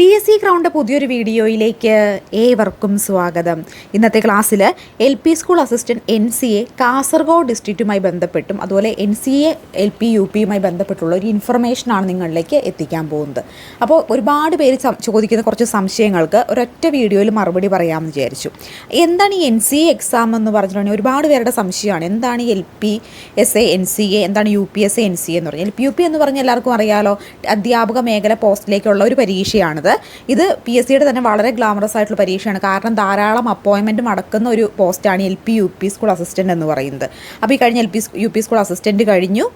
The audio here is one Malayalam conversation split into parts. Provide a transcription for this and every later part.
പി എസ് സി ഗ്രൗണ്ട് പുതിയൊരു വീഡിയോയിലേക്ക് ഏവർക്കും സ്വാഗതം. ഇന്നത്തെ ക്ലാസ്സിൽ L P school assistant N C A Kasaragod ഡിസ്ട്രിക്റ്റുമായി ബന്ധപ്പെട്ടും അതുപോലെ N C A L P U പിയുമായി ബന്ധപ്പെട്ടുള്ള ഒരു ഇൻഫർമേഷനാണ് നിങ്ങളിലേക്ക് എത്തിക്കാൻ പോകുന്നത്. അപ്പോൾ ഒരുപാട് പേര് ചോദിക്കുന്ന കുറച്ച് സംശയങ്ങൾക്ക് ഒരൊറ്റ വീഡിയോയിൽ മറുപടി പറയാമെന്ന് വിചാരിച്ചു. എന്താണ് ഈ എൻ സി എ എക്സാം എന്ന് പറഞ്ഞിട്ടുണ്ടെങ്കിൽ ഒരുപാട് പേരുടെ സംശയമാണ്. എന്താണ് L P S A N C A എന്താണ് U P S A N C എന്ന് പറഞ്ഞാൽ? എൽ പി യു പി എന്ന് പറഞ്ഞാൽ എല്ലാവർക്കും അറിയാലോ അധ്യാപക മേഖല പോസ്റ്റിലേക്കുള്ള ഒരു പരീക്ഷയാണിത്. ഇത് പി എസ് സിയുടെ തന്നെ വളരെ ഗ്ലാമറസ് ആയിട്ടുള്ള പരീക്ഷയാണ്. കാരണം ധാരാളം അപ്പോയിൻമെന്റ് മടക്കുന്ന ഒരു പോസ്റ്റാണ് L P U P school assistant എന്ന് പറയുന്നത്. അപ്പോൾ ഈ കഴിഞ്ഞ L P U P school assistant കഴിഞ്ഞു.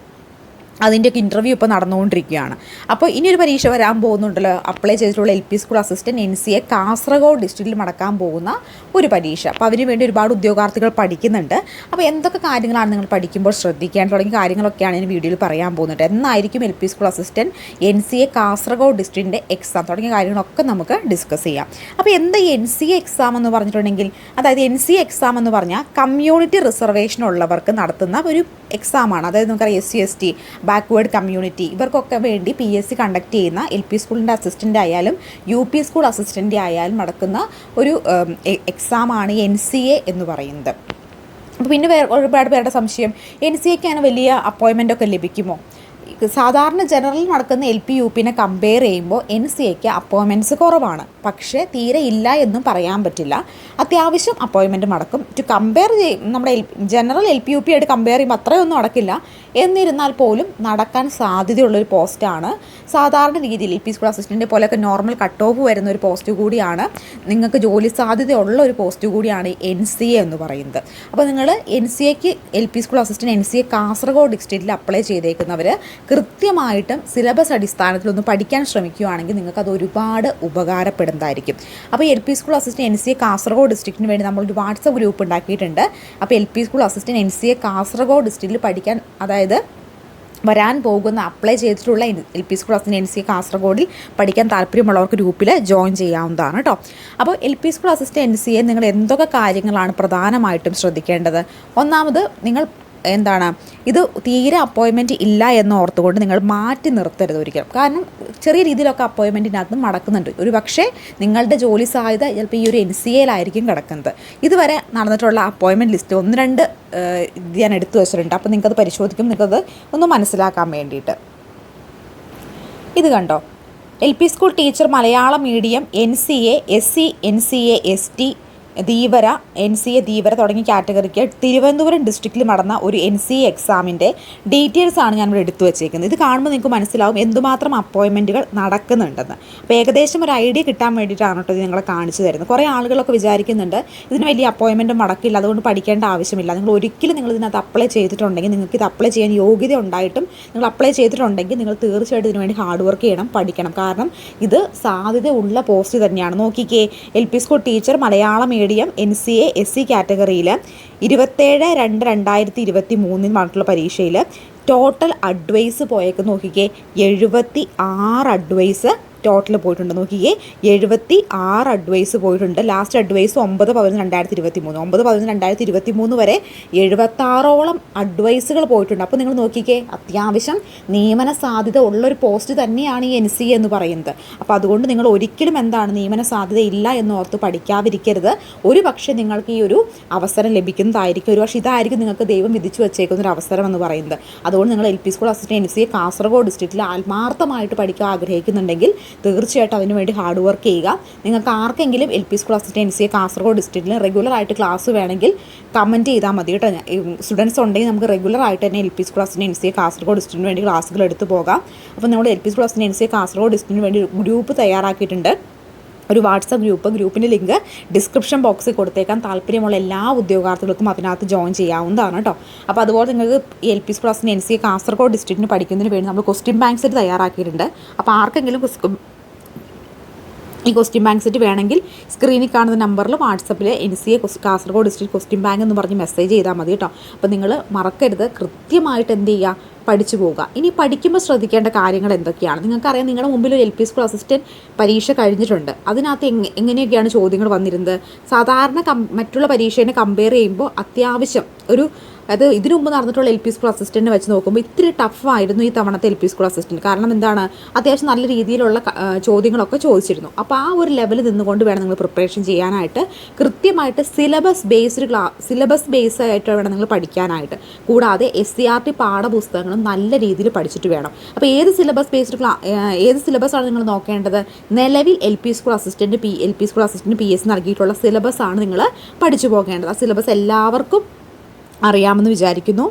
അതിന്റെയൊക്കെ ഇന്റർവ്യൂ ഇപ്പോൾ നടന്നുകൊണ്ടിരിക്കുകയാണ്. അപ്പോൾ ഇനി ഒരു പരീക്ഷ വരാൻ പോകുന്നുണ്ടല്ലോ. അപ്ലൈ ചെയ്തിട്ടുള്ള L P school assistant N C A Kasaragod ഡിസ്ട്രിക്റ്റിൽ നടക്കാൻ പോകുന്ന ഒരു പരീക്ഷ. അപ്പോൾ അതിന് വേണ്ടി ഒരുപാട് ഉദ്യോഗാർത്ഥികൾ പഠിക്കുന്നുണ്ട്. അപ്പോൾ എന്തൊക്കെ കാര്യങ്ങളാണ് നിങ്ങൾ പഠിക്കുമ്പോൾ ശ്രദ്ധിക്കാൻ തുടങ്ങിയ കാര്യങ്ങളൊക്കെയാണ് ഞാൻ വീഡിയോയിൽ പറയാൻ പോകുന്നത്. എന്നായിരിക്കും L P school assistant N C A Kasaragod ഡിസ്ട്രിക്റ്റിന്റെ exam തുടങ്ങിയ കാര്യങ്ങളൊക്കെ നമുക്ക് ഡിസ്കസ് ചെയ്യാം. അപ്പോൾ എന്താ എൻ സി എ എക്സാം എന്ന് പറഞ്ഞിട്ടുണ്ടെങ്കിൽ? അതായത് എൻ സി എ എക്സാം എന്ന് പറഞ്ഞാൽ കമ്മ്യൂണിറ്റി റിസർവേഷൻ ഉള്ളവർക്ക് നടത്തുന്ന ഒരു എക്സാമാണ് അതായത് നമുക്കറിയാം S C S T backward community ഇവർക്കൊക്കെ വേണ്ടി പി എസ് സി കണ്ടക്ട് ചെയ്യുന്ന എൽ പി സ്കൂളിന്റെ അസിസ്റ്റന്റ് ആയാലും യു പി സ്കൂൾ അസിസ്റ്റന്റ് ആയാലും നടക്കുന്ന ഒരു എക്സാമാണ് എൻ സി എ എന്ന് പറയുന്നത്. അപ്പോൾ പിന്നെ വേറെ ഒരുപാട് പേരുടെ സംശയം എൻ സി എക്കാണ് വലിയ അപ്പോയിൻമെന്റ് ഒക്കെ ലഭിക്കുമോ? സാധാരണ ജനറൽ നടക്കുന്ന എൽ പി യു പിനെ കമ്പയർ ചെയ്യുമ്പോൾ എൻ സി എക്ക് അപ്പോയിൻമെന്റ്സ് കുറവാണ്. പക്ഷേ തീരെ ഇല്ല എന്നും പറയാൻ പറ്റില്ല. അത്യാവശ്യം അപ്പോയിൻമെന്റ് നടക്കും. ടു കമ്പയർ ചെയ്യും നമ്മുടെ general L P U P ആയിട്ട് കമ്പയർ ചെയ്യുമ്പോൾ അത്രയൊന്നും നടക്കില്ല. എന്നിരുന്നാൽ പോലും നടക്കാൻ സാധ്യതയുള്ളൊരു പോസ്റ്റാണ് സാധാരണ രീതിയിൽ എൽ പി സ്കൂൾ അസിസ്റ്റന്റ് പോലെയൊക്കെ നോർമൽ കട്ട് ഓഫ് വരുന്ന ഒരു പോസ്റ്റ് കൂടിയാണ്. നിങ്ങൾക്ക് ജോലി സാധ്യതയുള്ള ഒരു പോസ്റ്റ് കൂടിയാണ് എൻ സി എ എന്ന് പറയുന്നത്. അപ്പോൾ നിങ്ങൾ എൻ സി എക്ക് L P school assistant N C A Kasaragod ഡിസ്ട്രിക്റ്റിൽ അപ്ലൈ ചെയ്തേക്കുന്നവർ കൃത്യമായിട്ടും സിലബസ് അടിസ്ഥാനത്തിൽ ഒന്ന് പഠിക്കാൻ ശ്രമിക്കുകയാണെങ്കിൽ നിങ്ങൾക്ക് അത് ഒരുപാട് ഉപകാരപ്പെടുന്നതായിരിക്കും. അപ്പോൾ L P school assistant N C A Kasaragod ഡിസ്ട്രിക്റ്റിന് വേണ്ടി നമ്മളൊരു വാട്സപ്പ് ഗ്രൂപ്പ് ഉണ്ടാക്കിയിട്ടുണ്ട്. അപ്പോൾ L P school assistant N C A Kasaragod ഡിസ്ട്രിക്റ്റിൽ പഠിക്കാൻ അതായത് വരാൻ പോകുന്ന അപ്ലൈ ചെയ്തിട്ടുള്ള L P school assistant N C കാസർഗോഡിൽ പഠിക്കാൻ താല്പര്യമുള്ളവർക്ക് ഗ്രൂപ്പിൽ ജോയിൻ ചെയ്യാവുന്നതാണ് കേട്ടോ. അപ്പോൾ L P school assistant N C A നിങ്ങൾ എന്തൊക്കെ കാര്യങ്ങളാണ് പ്രധാനമായിട്ടും ശ്രദ്ധിക്കേണ്ടത്? ഒന്നാമത് നിങ്ങൾ എന്താണ് ഇത് തീരെ അപ്പോയിൻമെന്റ് ഇല്ല എന്ന് ഓർത്തുകൊണ്ട് നിങ്ങൾ മാറ്റി നിർത്തരുത് ഒരിക്കലും. കാരണം ചെറിയ രീതിയിലൊക്കെ അപ്പോയിൻമെന്റിനകത്ത് മടക്കുന്നുണ്ട്. ഒരു പക്ഷേ നിങ്ങളുടെ ജോലി സാധ്യത ചിലപ്പോൾ ഈ ഒരു എൻ സി എയിലായിരിക്കും കിടക്കുന്നത്. ഇതുവരെ നടന്നിട്ടുള്ള അപ്പോയിൻമെന്റ് ലിസ്റ്റ് ഒന്ന് രണ്ട് ഇത് ഞാൻ എടുത്തു വെച്ചിട്ടുണ്ട്. അപ്പോൾ നിങ്ങൾക്കത് പരിശോധിക്കും നിങ്ങൾക്കത് ഒന്ന് മനസ്സിലാക്കാൻ വേണ്ടിയിട്ട്. ഇത് കണ്ടോ? L P school teacher Malayalam medium N C A S C N C A S T Dheevara N C A Dheevara തുടങ്ങിയ കാറ്റഗറിക്ക് തിരുവനന്തപുരം ഡിസ്ട്രിക്റ്റിൽ നടന്ന ഒരു എൻ സി എ എക്സാമിന്റെ ഡീറ്റെയിൽസ് ആണ് ഞാൻ ഇവിടെ എടുത്തു വെച്ചേക്കുന്നത്. ഇത് കാണുമ്പോൾ നിങ്ങൾക്ക് മനസ്സിലാവും എന്തുമാത്രം അപ്പോയിൻമെന്റുകൾ നടക്കുന്നുണ്ടെന്ന്. അപ്പോൾ ഏകദേശം ഒരു ഐഡിയ കിട്ടാൻ വേണ്ടിയിട്ടാണ് കേട്ടോ ഇത് നിങ്ങളെ കാണിച്ചു തരുന്നത്. കുറേ ആളുകളൊക്കെ വിചാരിക്കുന്നുണ്ട് ഇതിന് വലിയ അപ്പോയിൻമെന്റും മടക്കില്ല അതുകൊണ്ട് പഠിക്കേണ്ട ആവശ്യമില്ല. നിങ്ങൾ ഒരിക്കലും നിങ്ങൾ ഇതിനകത്ത് അപ്ലൈ ചെയ്തിട്ടുണ്ടെങ്കിൽ നിങ്ങൾക്ക് ഇത് അപ്ലൈ ചെയ്യാൻ യോഗ്യത ഉണ്ടായിട്ടും നിങ്ങൾ അപ്ലൈ ചെയ്തിട്ടുണ്ടെങ്കിൽ നിങ്ങൾ തീർച്ചയായിട്ടും ഇതിന് വേണ്ടി ഹാർഡ് വർക്ക് ചെയ്യണം പഠിക്കണം. കാരണം ഇത് സാധ്യത ഉള്ള പോസ്റ്റ് തന്നെയാണ്. നോക്കിക്കേ L P school teacher Malayalam medium N C A S C കാറ്റഗറിയിൽ ഇരുപത്തേഴ് രണ്ട് രണ്ടായിരത്തി ഇരുപത്തി മൂന്നിൽ നടത്തുള്ള പരീക്ഷയിൽ ടോട്ടൽ അഡ്വൈസ് പോയേക്ക് നോക്കിക്കേ എഴുപത്തി ആറ് അഡ്വൈസ് ടോട്ടൽ പോയിട്ടുണ്ട്. നോക്കിയേ എഴുപത്തി ആറ് അഡ്വൈസ് പോയിട്ടുണ്ട്. ലാസ്റ്റ് അഡ്വൈസ് ഒമ്പത് പതിനൊന്ന് രണ്ടായിരത്തി ഇരുപത്തി മൂന്ന് ഒമ്പത് പതിനൊന്ന് രണ്ടായിരത്തി ഇരുപത്തി മൂന്ന് വരെ എഴുപത്താറോളം അഡ്വൈസുകൾ പോയിട്ടുണ്ട്. അപ്പോൾ നിങ്ങൾ നോക്കിക്കേ അത്യാവശ്യം നിയമന സാധ്യത ഉള്ളൊരു പോസ്റ്റ് തന്നെയാണ് ഈ എൻ സി എന്ന് പറയുന്നത്. അപ്പോൾ അതുകൊണ്ട് നിങ്ങൾ ഒരിക്കലും എന്താണ് നിയമന സാധ്യത ഇല്ല എന്ന് ഓർത്ത് പഠിക്കാതിരിക്കരുത്. ഒരു പക്ഷേ നിങ്ങൾക്ക് ഈ ഒരു അവസരം ലഭിക്കുന്നതായിരിക്കും. ഒരു പക്ഷേ ഇതായിരിക്കും നിങ്ങൾക്ക് ദൈവം വിധിച്ചു വെച്ചേക്കുന്ന ഒരു അവസരം എന്ന് പറയുന്നത്. അതുകൊണ്ട് നിങ്ങൾ L P school assistant N C Kasaragod ഡിസ്ട്രിക്റ്റിൽ ആത്മാർത്ഥമായിട്ട് പഠിക്കാൻ ആഗ്രഹിക്കുന്നുണ്ടെങ്കിൽ തീർച്ചയായിട്ടും അതിന് വേണ്ടി ഹാർഡ് വർക്ക് ചെയ്യുക. നിങ്ങൾക്ക് ആർക്കെങ്കിലും L P school assistant C A Kasaragod ഡിസ്ട്രിക്റ്റിൽ റെഗുലറായിട്ട് ക്ലാസ് വേണമെങ്കിൽ കമന്റ് ചെയ്താൽ മതി കേട്ടോ. സ്റ്റുഡൻസ് ഉണ്ടെങ്കിൽ നമുക്ക് റെഗുലറായിട്ട് തന്നെ L P school assistant C A Kasaragod ഡിസ്ട്രിക്റ്റിന് വേണ്ടി ക്ലാസ്സുകൾ എടുത്തു പോകാം. അപ്പോൾ നമ്മൾ L P school assistant C A Kasaragod ഡിസ്ട്രിക്റ്റിന് വേണ്ടി ഗ്രൂപ്പ് തയ്യാറാക്കിയിട്ടുണ്ട്. ഒരു വാട്സപ്പ് ഗ്രൂപ്പ് ഗ്രൂപ്പിന്റെ ലിങ്ക് ഡിസ്ക്രിപ്ഷൻ ബോക്സിൽ കൊടുത്തേക്കാൻ താല്പര്യമുള്ള എല്ലാ ഉദ്യോഗാർത്ഥികൾക്കും അതിനകത്ത് ജോയിൻ ചെയ്യാവുന്നതാണ് കേട്ടോ. അപ്പോൾ അതുപോലെ നിങ്ങൾക്ക് എൽ പി പ്ലസിന് എൻ സി കാസർഗോഡ് ഡിസ്ട്രിക്റ്റിന് പഠിക്കുന്നതിന് വേണ്ടി നമ്മൾ ക്വസ്റ്റ്യൻ ബാങ്ക് സെറ്റ് തയ്യാറാക്കിയിട്ടുണ്ട്. അപ്പോൾ ആർക്കെങ്കിലും ഈ ക്വസ്റ്റ്യൻ ബാങ്ക് സെറ്റ് വേണമെങ്കിൽ സ്ക്രീനിൽ കാണുന്ന നമ്പറിൽ വാട്സപ്പിൽ N C A Kasaragod district question bank എന്ന് പറഞ്ഞ് മെസ്സേജ് ചെയ്താൽ മതി കേട്ടോ. അപ്പോൾ നിങ്ങൾ മറക്കരുത്. കൃത്യമായിട്ട് എന്ത് ചെയ്യുക? പഠിച്ചു പോവുക. ഇനി പഠിക്കുമ്പോൾ ശ്രദ്ധിക്കേണ്ട കാര്യങ്ങൾ എന്തൊക്കെയാണ്? നിങ്ങൾക്കറിയാം നിങ്ങളുടെ മുമ്പിൽ ഒരു എൽ പി സ്കൂൾ അസിസ്റ്റന്റ് പരീക്ഷ കഴിഞ്ഞിട്ടുണ്ട്. അതിനകത്ത് എങ് എങ്ങനെയൊക്കെയാണ് ചോദ്യങ്ങൾ വന്നിരുന്നത്? സാധാരണ മറ്റുള്ള പരീക്ഷേനെ കമ്പയർ ചെയ്യുമ്പോൾ അത്യാവശ്യം ഒരു അത് ഇതിനു മുമ്പ് നടന്നിട്ടുള്ള എൽ പി സ്കൂൾ അസിസ്റ്റന്റിനെ വെച്ച് നോക്കുമ്പോൾ ഇത്തിരി ടഫായിരുന്നു ഈ തവണത്തെ എൽ പി സ്കൂൾ അസിസ്റ്റന്റ് കാരണം എന്താണ്? അത്യാവശ്യം നല്ല രീതിയിലുള്ള ചോദ്യങ്ങളൊക്കെ ചോദിച്ചിരുന്നു. അപ്പോൾ ആ ഒരു ലെവലിൽ നിന്നുകൊണ്ട് വേണം നിങ്ങൾ പ്രിപ്പറേഷൻ ചെയ്യാനായിട്ട് കൃത്യമായിട്ട് സിലബസ് ബേസ്ഡ് ക്ലാ സിലബസ് ബേസ് ആയിട്ട് വേണം നിങ്ങൾ പഠിക്കാനായിട്ട്. കൂടാതെ എസ് സി ആർ ടി പാഠപുസ്തകങ്ങളും നല്ല രീതിയിൽ പഠിച്ചിട്ട് വേണം. അപ്പോൾ ഏത് സിലബസ് ബേസ്ഡ് ക്ലാ ഏത് സിലബസാണ് നിങ്ങൾ നോക്കേണ്ടത്? നിലവിൽ L P school assistant P L P school assistant P S നൽകിയിട്ടുള്ള സിലബസാണ് നിങ്ങൾ പഠിച്ചു പോകേണ്ടത്. ആ സിലബസ് എല്ലാവർക്കും അറിയാമെന്ന് വിചാരിക്കുന്നു.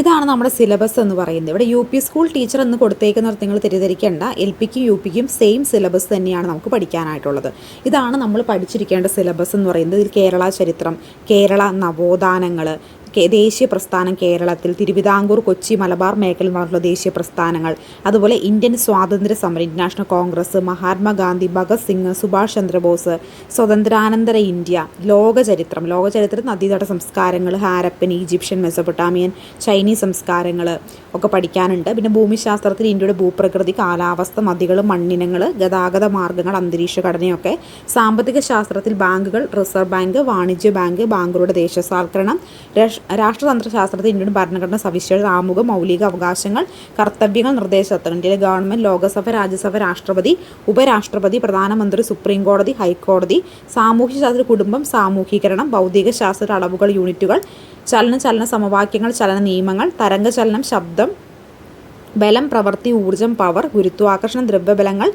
ഇതാണ് നമ്മുടെ സിലബസ് എന്ന് പറയുന്നത്. ഇവിടെ യു പി സ്കൂൾ ടീച്ചർ എന്ന് കൊടുത്തേക്കുന്നത് നിങ്ങൾ തെറ്റിദ്ധരിക്കേണ്ട. എൽ പിക്കും യു പിക്കും സെയിം സിലബസ് തന്നെയാണ് നമുക്ക് പഠിക്കാനായിട്ടുള്ളത്. ഇതാണ് നമ്മൾ പഠിച്ചിരിക്കേണ്ട സിലബസ് എന്ന് പറയുന്നത്. ഇതിൽ കേരള ചരിത്രം കേരള നവോത്ഥാനങ്ങൾ ദേശീയ പ്രസ്ഥാനം കേരളത്തിൽ തിരുവിതാംകൂർ കൊച്ചി മലബാർ മേഖലയിൽ നടന്നിട്ടുള്ള ദേശീയ പ്രസ്ഥാനങ്ങൾ. അതുപോലെ ഇന്ത്യൻ സ്വാതന്ത്ര്യ സമരം ഇന്റർനാഷണൽ കോൺഗ്രസ് മഹാത്മാഗാന്ധി ഭഗത് സിംഗ് സുഭാഷ് ചന്ദ്രബോസ് സ്വതന്ത്രാനന്തര ഇന്ത്യ ലോകചരിത്രം ലോകചരിത്രം നദീതട സംസ്കാരങ്ങൾ ഹാരപ്പൻ ഈജിപ്ഷ്യൻ മെസൊപ്പൊട്ടാമിയൻ ചൈനീസ് സംസ്കാരങ്ങൾ ഒക്കെ പഠിക്കാനുണ്ട്. പിന്നെ ഭൂമിശാസ്ത്രത്തിൽ ഇന്ത്യയുടെ ഭൂപ്രകൃതി കാലാവസ്ഥ നദികൾ മണ്ണിനങ്ങൾ ഗതാഗത മാർഗങ്ങൾ അന്തരീക്ഷ ഘടനയൊക്കെ. സാമ്പത്തിക ശാസ്ത്രത്തിൽ ബാങ്കുകൾ റിസർവ് ബാങ്ക് വാണിജ്യ ബാങ്ക് ബാങ്കുകളുടെ ദേശസാൽക്കരണം രാഷ്- രാഷ്ട്രതന്ത്ര ശാസ്ത്രത്തിൽ ഇന്ത്യയുടെ ഭരണഘടന സവിശേഷത ആമുഖ മൗലിക അവകാശങ്ങൾ കർത്തവ്യങ്ങൾ നിർദ്ദേശതത്വങ്ങൾ ഇന്ത്യയിലെ ഗവൺമെന്റ് ലോകസഭ രാജ്യസഭ രാഷ്ട്രപതി ഉപരാഷ്ട്രപതി പ്രധാനമന്ത്രി സുപ്രീം കോടതി ഹൈക്കോടതി സാമൂഹ്യശാസ്ത്ര കുടുംബം സാമൂഹീകരണം ഭൗതിക ശാസ്ത്ര അളവുകൾ യൂണിറ്റുകൾ ചലന ചലന സമവാക്യങ്ങൾ ചലന നിയമങ്ങൾ തരംഗചലനം ശബ്ദം ബലം പ്രവൃത്തി ഊർജം പവർ ഗുരുത്വാകർഷണം ദ്രവ്യബലങ്ങൾ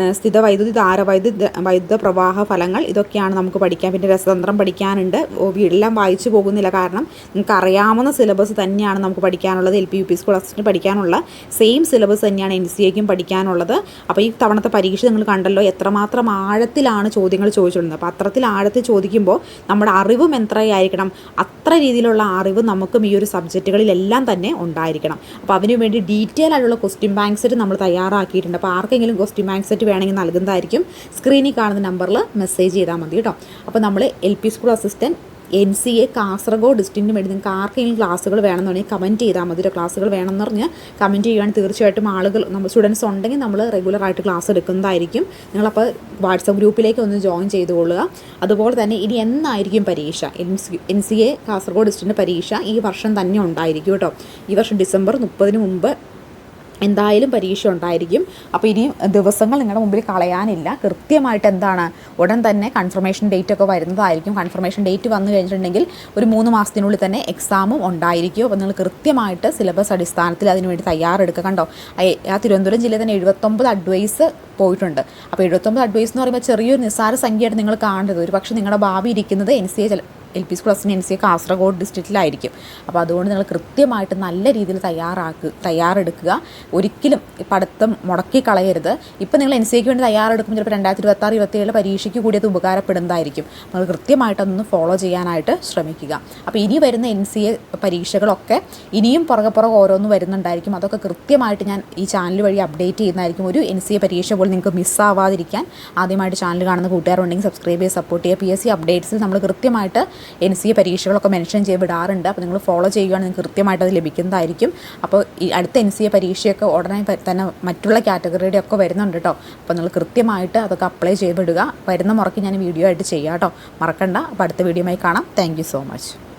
ഏഹ് സ്ഥിതവൈദ്യുതി ധാരവൈദ്യുതി വൈദ്യുത വൈദ്യുത പ്രവാഹ ഫലങ്ങൾ ഇതൊക്കെയാണ് നമുക്ക് പഠിക്കാൻ. പിന്നെ രസതന്ത്രം പഠിക്കാനുണ്ട്. വീടെല്ലാം വായിച്ചു പോകുന്നില്ല കാരണം നിങ്ങൾക്ക് അറിയാവുന്ന സിലബസ് തന്നെയാണ് നമുക്ക് പഠിക്കാനുള്ളത്. L P U P school assistant പഠിക്കാനുള്ള സെയിം സിലബസ് തന്നെയാണ് എൻ സി എക്കും പഠിക്കാനുള്ളത്. അപ്പോൾ ഈ തവണത്തെ പരീക്ഷ നിങ്ങൾ കണ്ടല്ലോ എത്രമാത്രം ആഴത്തിലാണ് ചോദ്യങ്ങൾ ചോദിച്ചിട്ടുള്ളത് അപ്പോൾ അത്രത്തിൽ ആഴത്തിൽ ചോദിക്കുമ്പോൾ നമ്മുടെ അറിവും എത്രയായിരിക്കണം? അത്ര രീതിയിലുള്ള അറിവ് നമുക്കും ഈ ഒരു സബ്ജക്റ്റുകളിലെല്ലാം തന്നെ ഉണ്ടായിരിക്കണം. അപ്പോൾ അതിനുവേണ്ടി ഡീറ്റെയിൽ ആയിട്ടുള്ള ക്വസ്റ്റ്യൻ ബാങ്ക് സെറ്റ് നമ്മൾ തയ്യാറാക്കിയിട്ടുണ്ട്. അപ്പോൾ ആർക്കെങ്കിലും ക്വസ്റ്റ്യൻ ബാങ്ക് സെറ്റ് വേണമെങ്കിൽ നൽകുന്നതായിരിക്കും. സ്ക്രീനിൽ കാണുന്ന നമ്പറിൽ മെസ്സേജ് ചെയ്താൽ മതി കേട്ടോ. അപ്പോൾ നമ്മൾ L P school assistant N C A Kasaragod ഡിസ്ട്രിക്റ്റിന് വേണ്ടി നിങ്ങൾക്ക് ആർക്കെങ്കിലും ക്ലാസ്സുകൾ വേണമെന്നുണ്ടെങ്കിൽ കമന്റ് ചെയ്താൽ മതി ക്ലാസ്സുകൾ വേണമെന്ന് പറഞ്ഞ് കമന്റ് ചെയ്യുവാൻ തീർച്ചയായിട്ടും ആളുകൾ നമ്മൾ സ്റ്റുഡൻസ് ഉണ്ടെങ്കിൽ നമ്മൾ റെഗുലറായിട്ട് ക്ലാസ് എടുക്കുന്നതായിരിക്കും. നിങ്ങളപ്പോൾ വാട്സപ്പ് ഗ്രൂപ്പിലേക്ക് ഒന്ന് ജോയിൻ ചെയ്തുകൊള്ളുക അതുപോലെ തന്നെ ഇനി എന്നായിരിക്കും പരീക്ഷ? എൻ സി എ കാസർഗോഡ് ഡിസ്ട്രിക്റ്റിന്റെ പരീക്ഷ ഈ വർഷം തന്നെ ഉണ്ടായിരിക്കും കേട്ടോ. ഈ വർഷം ഡിസംബർ മുപ്പതിന് മുമ്പ് എന്തായാലും പരീക്ഷ ഉണ്ടായിരിക്കും അപ്പോൾ ഇനിയും ദിവസങ്ങൾ നിങ്ങളുടെ മുമ്പിൽ കളയാനില്ല. കൃത്യമായിട്ട് എന്താണ്? ഉടൻ തന്നെ കൺഫർമേഷൻ ഡേറ്റ് ഒക്കെ വരുന്നതായിരിക്കും. കൺഫർമേഷൻ ഡേറ്റ് വന്നു കഴിഞ്ഞിട്ടുണ്ടെങ്കിൽ ഒരു മൂന്ന് മാസത്തിനുള്ളിൽ തന്നെ എക്സാമും ഉണ്ടായിരിക്കും. അപ്പോൾ നിങ്ങൾ കൃത്യമായിട്ട് സിലബസ് അടിസ്ഥാനത്തിൽ അതിനുവേണ്ടി തയ്യാറെടുക്കുക കണ്ടോ? ആ- തിരുവനന്തപുരം ജില്ലയിൽ തന്നെ എഴുപത്തൊമ്പത് അഡ്വൈസ് പോയിട്ടുണ്ട്. അപ്പോൾ എഴുപത്തൊമ്പത് അഡ്വൈസ് എന്ന് പറയുമ്പോൾ ചെറിയൊരു നിസ്സാര സംഖ്യയായിട്ട് നിങ്ങൾ കാണരുത് ഒരു പക്ഷേ നിങ്ങളുടെ ഭാവി ഇരിക്കുന്നത് N C A L P school Asin N C A Kasaragod ഡിസ്ട്രിക്റ്റിലായിരിക്കും അപ്പോൾ അതുകൊണ്ട് നിങ്ങൾ കൃത്യമായിട്ട് നല്ല രീതിയിൽ തയ്യാറാക്കുക തയ്യാറെടുക്കുക. ഒരിക്കലും പഠിത്തം മുടക്കി കളയരുത്. ഇപ്പോൾ നിങ്ങൾ എൻ സി എക്ക് വേണ്ടി തയ്യാറെടുക്കുമ്പോൾ ചിലപ്പോൾ രണ്ടായിരത്തി ഇരുപത്തി ആറ് ഇരുപത്തിയേഴ് പരീക്ഷയ്ക്ക് കൂടി അത് ഉപകാരപ്പെടുന്നതായിരിക്കും. നിങ്ങൾ കൃത്യമായിട്ടൊന്ന് ഫോളോ ചെയ്യാനായിട്ട് ശ്രമിക്കുക. അപ്പോൾ ഇനി വരുന്ന എൻ സി എ പരീക്ഷകളൊക്കെ ഇനിയും പുറകെ പുറകെ ഓരോന്ന് വരുന്നുണ്ടായിരിക്കും. അതൊക്കെ കൃത്യമായിട്ട് ഞാൻ ഈ ചാനൽ വഴി അപ്ഡേറ്റ് ചെയ്യുന്നതായിരിക്കും. ഒരു എൻ സി എ പരീക്ഷ പോലും നിങ്ങൾക്ക് മിസ്സാവാതിരിക്കാൻ ആദ്യമായിട്ട് ചാനൽ കാണുന്ന കൂട്ടുകാരുണ്ടെങ്കിൽ സബ്സ്ക്രൈബ് ചെയ്ത് സപ്പോർട്ട് ചെയ്യുക. പി എസ് സി അപ്ഡേറ്റ്സിൽ നമ്മൾ കൃത്യമായിട്ട് എൻ സി എ പരീക്ഷകളൊക്കെ മെൻഷൻ ചെയ്ത് വിടാറുണ്ട്. അപ്പോൾ നിങ്ങൾ ഫോളോ ചെയ്യുകയാണെങ്കിൽ നിങ്ങൾക്ക് കൃത്യമായിട്ട് അത് ലഭിക്കുന്നതായിരിക്കും. അപ്പോൾ ഈ അടുത്ത എൻ സി എ പരീക്ഷയൊക്കെ ഉടനെ തന്നെ മറ്റുള്ള കാറ്റഗറിയുടെ ഒക്കെ വരുന്നുണ്ട് കേട്ടോ അപ്പോൾ നിങ്ങൾ കൃത്യമായിട്ട് അതൊക്കെ അപ്ലൈ ചെയ്ത് വിടുക. വരുന്ന മുറയ്ക്ക് ഞാൻ വീഡിയോ ആയിട്ട് ചെയ്യാം കേട്ടോ മറക്കണ്ട. അപ്പോൾ അടുത്ത വീഡിയോ ആയി കാണാം. Thank so much